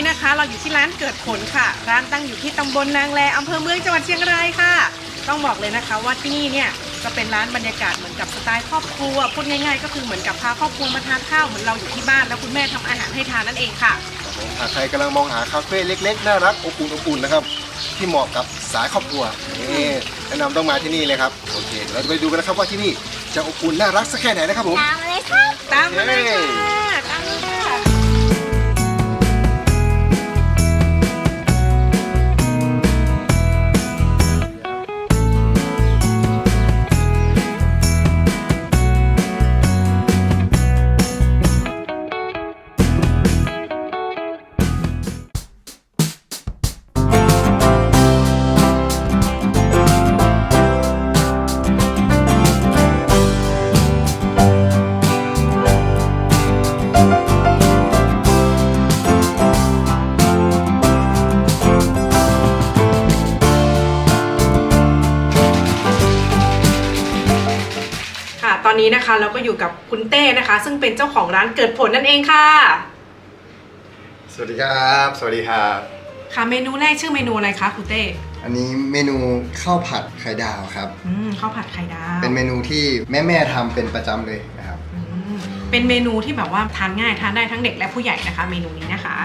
นี้นะคะ เราอยู่ที่ร้านเกิดผลค่ะ ร้านตั้งอยู่ที่ตำบลนางแลอำเภอเมืองจังหวัดเชียงรายค่ะ ต้องบอกเลยนะคะว่าที่นี่เนี่ยก็เป็นร้านบรรยากาศเหมือนกับสไตล์ครอบครัวพูดง่ายๆ ก็คือเหมือนกับพาครอบครัวมาทานข้าวเหมือนเราอยู่ที่บ้านแล้วคุณแม่ทำอาหารให้ทานนั่นเองค่ะ ครับผมหากใครกำลังมองหาคาเฟ่เล็กๆ น่ารักอบอุ่นอบอุ่นนะครับ ที่เหมาะกับสายครอบครัวนี่แนะนำต้องมาที่นี่เลยครับ โอเคเดี๋ยวเราจะไปดูกันนะครับว่าที่นี่จะอบอุ่นน่ารักสักแค่ไหนนะครับผม ตามมาเลยครับตามมาเลยค่ะ นนี้นะคะ เราก็อยู่กับคุณเต้นะคะ ซึ่งเป็นเจ้าของร้านเกิดผลนั่นเองค่ะ สวัสดีครับ สวัสดีครับ ค่ะเมนูแรกชื่อเมนูอะไรคะคุณเต้ อันนี้เมนูข้าวผัดไข่ดาวครับ อืมข้าวผัดไข่ดาว เป็นเมนูที่แม่ๆทำเป็นประจำเลยนะครับอืมเป็นเมนูที่แบบว่าทานง่ายทานได้ทั้งเด็กและผู้ใหญ่นะคะ เมนูนี้นะคะ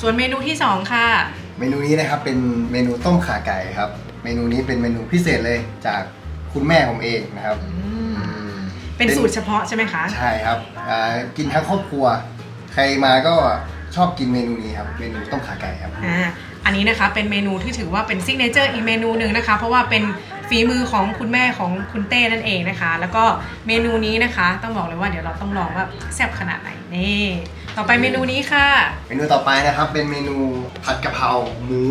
ส่วนเมนูที่สองค่ะ เมนูนี้นะครับเป็นเมนูต้มข่าไก่ครับ เมนูนี้เป็นเมนูพิเศษเลยจากคุณแม่ผมเองนะครับ เป็นสูตรเฉพาะใช่ไหมคะ ใช่ครับอ่ากินทั้งครอบครัว ใครมาก็ชอบกินเมนูนี้ครับ เมนูต้มข่าไก่ครับ อ่า อันนี้นะคะเป็นเมนูที่ถือว่าเป็นซิกเนเจอร์อีกเมนูหนึ่งนะคะ เพราะว่าเป็นฝีมือของคุณแม่ของคุณเต้นั่นเองนะคะ แล้วก็เมนูนี้นะคะต้องบอกเลยว่าเดี๋ยวเราต้องลองว่าแซ่บขนาดไหนนี่ต่อไปเมนูนี้ค่ะ เมนูต่อไปนะครับ เป็นเมนูผัดกะเพราหมู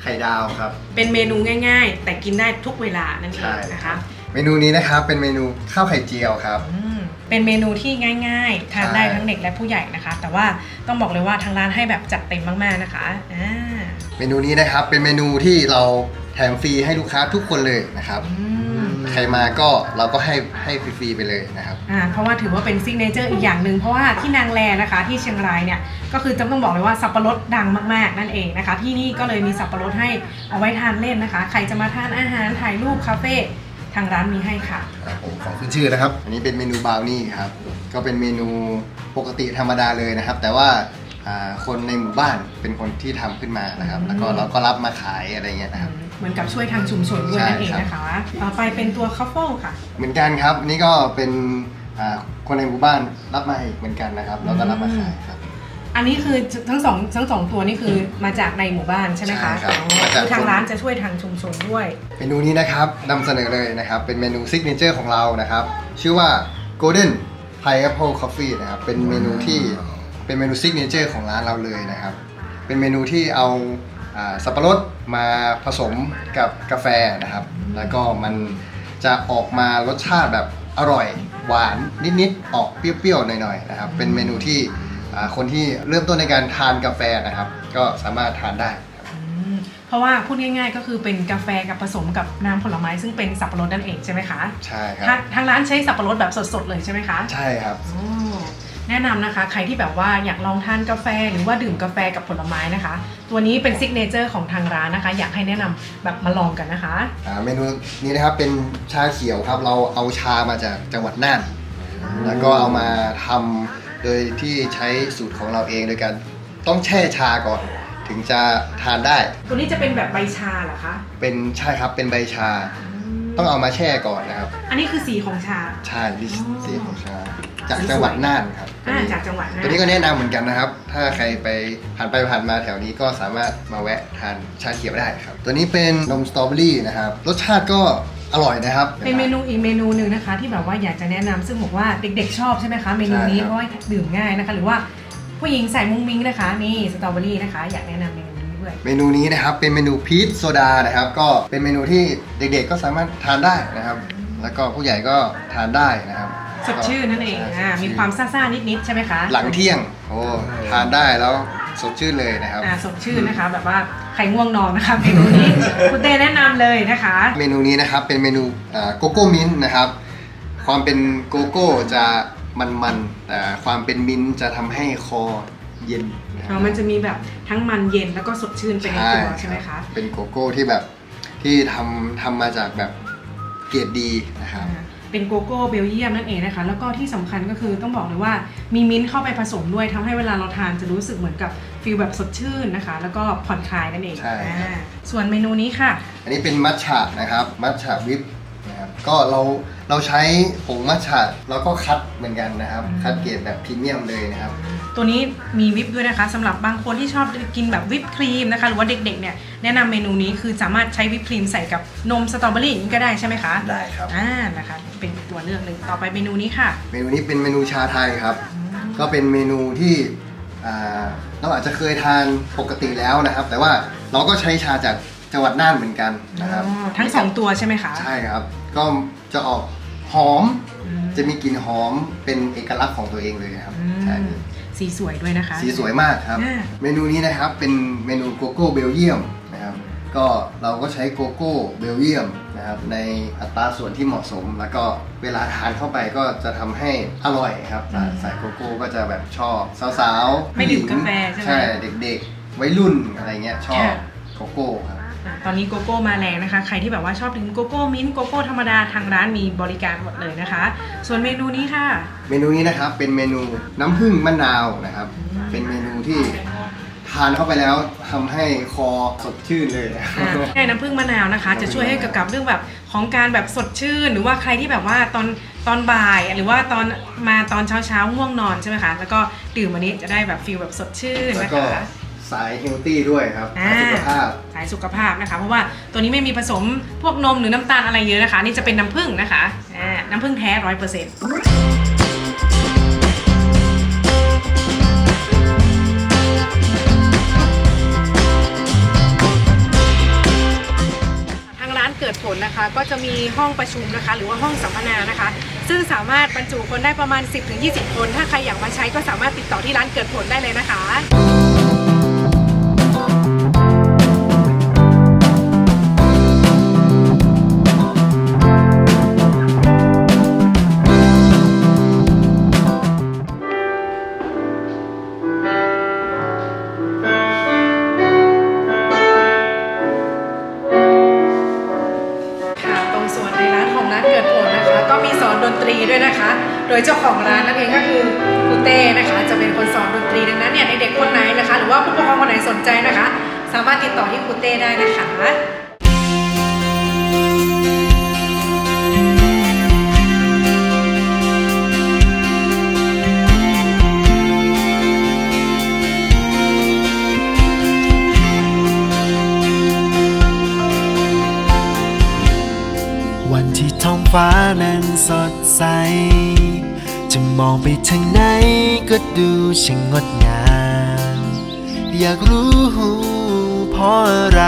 ไข่ดาวครับ เป็นเมนูง่าย ๆ แต่กินได้ทุกเวลานั่นเองนะคะ เมนูนี้นะครับเป็นเมนูข้าวไข่เจียวครับ อืมเป็นเมนูที่ง่าย ๆ ทานได้ใช่ ทั้งเด็กและผู้ใหญ่นะคะ แต่ว่าต้องบอกเลยว่าทางร้านให้แบบจัดเต็มมากๆนะคะอ่าเมนูนี้นะครับเป็นเมนูที่เราแถมฟรีให้ลูกค้าทุกคนเลยนะครับ อืมใครมาก็เราก็ให้ให้ฟรีๆไปเลยนะครับ อ่าเพราะว่าถือว่าเป็นซิกเนเจอร์อีกอย่างหนึ่งเพราะว่าที่นางแลนะคะ ที่เชียงรายเนี่ยก็คือจะต้องบอกเลยว่าสับปะรดดังมากๆนั่นเองนะคะ ที่นี่ก็เลยมีสับปะรดให้เอาไว้ทานเล่นนะคะ ใครจะมาทานอาหารถ่ายรูปคาเฟ่ ทางร้านมีให้ค่ะ ครับผมของขึ้นชื่อนะครับ อันนี้เป็นเมนูบราวนี่ครับ ก็เป็นเมนูปกติธรรมดาเลยนะครับ แต่ว่าอ่าคนในหมู่บ้านเป็นคนที่ทำขึ้นมานะครับ แล้วก็เราก็รับมาขายอะไรเงี้ยนะครับ เหมือนกับช่วยทางชุมชนด้วยนั่นเองนะคะต่อไปเป็นตัวคัฟเฟิลค่ะ เหมือนกันครับอันนี่ก็เป็นอ่าคนในหมู่บ้านรับมาอีกเหมือนกันนะครับ แล้วก็รับมาขายครับ อันนี้คือทั้งสองทั้งสองตัวนี่คือมาจากในหมู่บ้านใช่ไหมคะใช่ครับอ๋อมาจาก คือทางร้านจะช่วยทางชุมชนด้วย เมนูนี้นะครับนำเสนอเลยนะครับ เป็นเมนูซิกเนเจอร์ของเรานะครับ ชื่อว่า Golden Pineapple Coffee นะครับ เป็นเมนูที่เป็นเมนูซิกเนเจอร์ของร้านเราเลยนะครับ เป็นเมนูที่เอาอ่าสับปะรดมาผสมกับกาแฟนะครับ แล้วก็มันจะออกมารสชาติแบบอร่อย หวานนิดๆออกเปรี้ยวๆหน่อยๆนะครับ เป็นเมนูที่อ่า คนที่เริ่มต้นในการทานกาแฟนะครับ ก็สามารถทานได้ครับอืมเพราะว่าพูดง่ายๆ ก็คือเป็นกาแฟกับผสมกับน้ำผลไม้ซึ่งเป็นสับปะรดนั่นเองใช่ไหมคะใช่ครัทางบทางร้านใช้สับปะรดแบบสดๆเลยใช่ไหมคะใช่ครับอ๋อแนะนำนะคะใครที่แบบว่าอยากลองทานกาแฟหรือว่าดื่มกาแฟกับผลไม้นะคะ ตัวนี้เป็นซิกเนเจอร์ของทางร้านนะคะ อยากให้แนะนำแบบมาลองกันนะคะอ่าเมนูนี้นะครับเป็นชาเขียวครับเราเอาชามาจากจังหวัดน่านแล้วก็เอามาทำ โดยที่ใช้สูตรของเราเองโดยการต้องแช่ชาก่อน ถึงจะทานได้ ตัวนี้จะเป็นแบบใบชาเหรอคะเป็นใช่ครับเป็นใบชาอืมต้องเอามาแช่ก่อนนะครับอันนี้คือสีของชาใช่ดิอ๋อสีของชา จากจังหวัดน่านครับอ่าจากจังหวัดน่าตัวนี้ก็แนะนำเหมือนกันนะครับ ถ้าใครไปผ่านไปผ่านมาแถวนี้ก็สามารถมาแวะทานชาเขียวได้ครับ ตัวนี้เป็นนมสตรอเบอรี่นะครับ รสชาติก็ อร่อยนะครับ เป็นเมนูอีกเมนูหนึ่งนะคะ ที่แบบว่าอยากจะแนะนำซึ่งบอกว่าเด็กๆชอบใช่ไหมคะ เมนูนี้ใช่ครับ เพราะว่าดื่มง่ายนะคะ หรือว่าผู้หญิงใส่มุ้งมิ้งนะคะ นี่สตรอเบอรี่นะคะ อยากแนะนำเมนูนี้ด้วย เมนูนี้นะครับเป็นเมนูพีชโซดานะครับ ก็เป็นเมนูที่เด็กๆก็สามารถทานได้นะครับ แล้วก็ผู้ใหญ่ก็ทานได้นะครับสดชื่นนั่นเองใช่อ่าสดชื่นมีความซ่าๆนิดๆใช่ไหมคะหลังเที่ยงโอ้ทานได้แล้วสดชื่นเลยนะครับ อ่าสดชื่นนะคะ แบบว่า ใครง่วงนอนนะคะเมนูนี้ คุณเต้แนะนำเลยนะคะ เมนูนี้นะครับเป็นเมนูโกโก้มิ้นนะครับ ความเป็นโกโก้จะมันๆแต่ความเป็นมิ้นท์จะทำให้คอเย็นนะคอ๋รัอบมันจะมีแบบทั้งมันเย็นแล้วก็สดชื่นไปในตัวใช่ไหมรัคะบเป็นโกโก้ที่แบบที่ทำทำมาจากแบบเกรดดีนะครับ อ่า เป็นโกโก้เบลเยียมนั่นเองนะคะ แล้วก็ที่สำคัญก็คือต้องบอกเลยว่ามีมิ้นท์เข้าไปผสมด้วยทำให้เวลาเราทานจะรู้สึกเหมือนกับฟีลแบบสดชื่นนะคะ แล้วก็ผ่อนคลายนั่นเองใช่ครับอ่าส่วนเมนูนี้ค่ะ อันนี้เป็นมัทฉะนะครับมัทฉะวิปนะครับก็เราเราใช้ผงมัทฉะแล้วก็คัดเหมือนกันนะครับอืมคัดเกรดแบบพรีเมียมเลยนะครับ ตัวนี้มีวิปด้วยนะคะสำหรับบางคนที่ชอบกินแบบวิปครีมนะคะ หรือว่าเด็กๆเนี่ยแนะนำเมนูนี้คือสามารถใช้วิปครีมใส่กับนมสตรอเบอรี่อย่างนี้ก็ได้ใช่ไหมคะได้ครับ อ่านะคะ เป็นตัวเลือกหนึ่งต่อไปเมนูนี้ค่ะ เมนูนี้เป็นเมนูชาไทยครับ ก็เป็นเมนูที่อ่าเราอาจจะเคยทานปกติแล้วนะครับ แต่ว่าเราก็ใช้ชาจากจังหวัดน่านเหมือนกันนะครับอ๋อทั้งสองตัวใช่ไหมคะใช่ครับ ก็จะออกหอม อืม จะมีกลิ่นหอมเป็นเอกลักษณ์ของตัวเองเลยครับอืม ใช่ สีสวยด้วยนะคะ สีสวยมากครับ อ่า เมนูนี้นะครับเป็นเมนูโกโก้เบลเยียมนะครับ ก็เราก็ใช้โกโก้เบลเยียมนะครับในอัตราส่วนที่เหมาะสม แล้วก็เวลาทานเข้าไปก็จะทำให้อร่อยครับสายสายโกโก้ก็จะแบบชอบสาวๆไม่ดื่มผู้หญิงกาแฟใช่ไหมใช่เด็กๆวัยรุ่นอะไรเงี้ยชอบค่ะ โกโก้ครับอะ ตอนนี้โกโก้มาแรงนะคะ ใครที่แบบว่าชอบดื่มโกโก้มิ้นท์โกโก้ธรรมดาทางร้านมีบริการหมดเลยนะคะ ส่วนเมนูนี้ค่ะ เมนูนี้นะครับเป็นเมนูน้ำผึ้งมะนาวนะครับ เป็นเมนูที่ทานเข้าไปแล้วทำให้คอสดชื่นเลยอ่าใช่น้ำผึ้งมะนาวนะคะ จะช่วยให้เกี่ยวกับเรื่องแบบของการแบบสดชื่น หรือว่าใครที่แบบว่าตอนตอนบ่าย หรือว่าตอนมาตอนเช้าเช้าๆง่วงนอนใช่ไหมคะแล้วก็ดื่มอันนี้จะได้แบบฟีลแบบสดชื่นแล้วนะก็คะ สายเฮลตี้ด้วยครับอ่า สุขภาพสายสุขภาพนะคะ เพราะว่าตัวนี้ไม่มีผสมพวกนมหรือน้ำตาลอะไรเยอะนะคะ นี่จะเป็นน้ำผึ้งนะคะน้ำผึ้งแท้ร้อยเปอร์เซ็นต์ทางร้านเกิดผลนะคะก็จะมีห้องประชุมนะคะ หรือว่าห้องสัมมนานะคะ ซึ่งสามารถบรรจุคนได้ประมาณ 10-20 คน ถ้าใครอยากมาใช้ก็สามารถติดต่อที่ร้านเกิดผลได้เลยนะคะ อนดนตรีด้วยนะคะ โดยเจ้าของร้านนั่นเองก็คือครูเต้นะคะ จะเป็นคนสอนดนตรีดังนั้นเนี่ยเด็กๆคนไหนนะคะ หรือว่าผู้ปกครองคนไหนสนใจนะคะ สามารถติดต่อที่ครูเต้ได้นะคะ ที่ท้องฟ้านั้นสดใส จะมองไปทางไหนก็ดูช่างงดงาม อยากรู้เพราะอะไร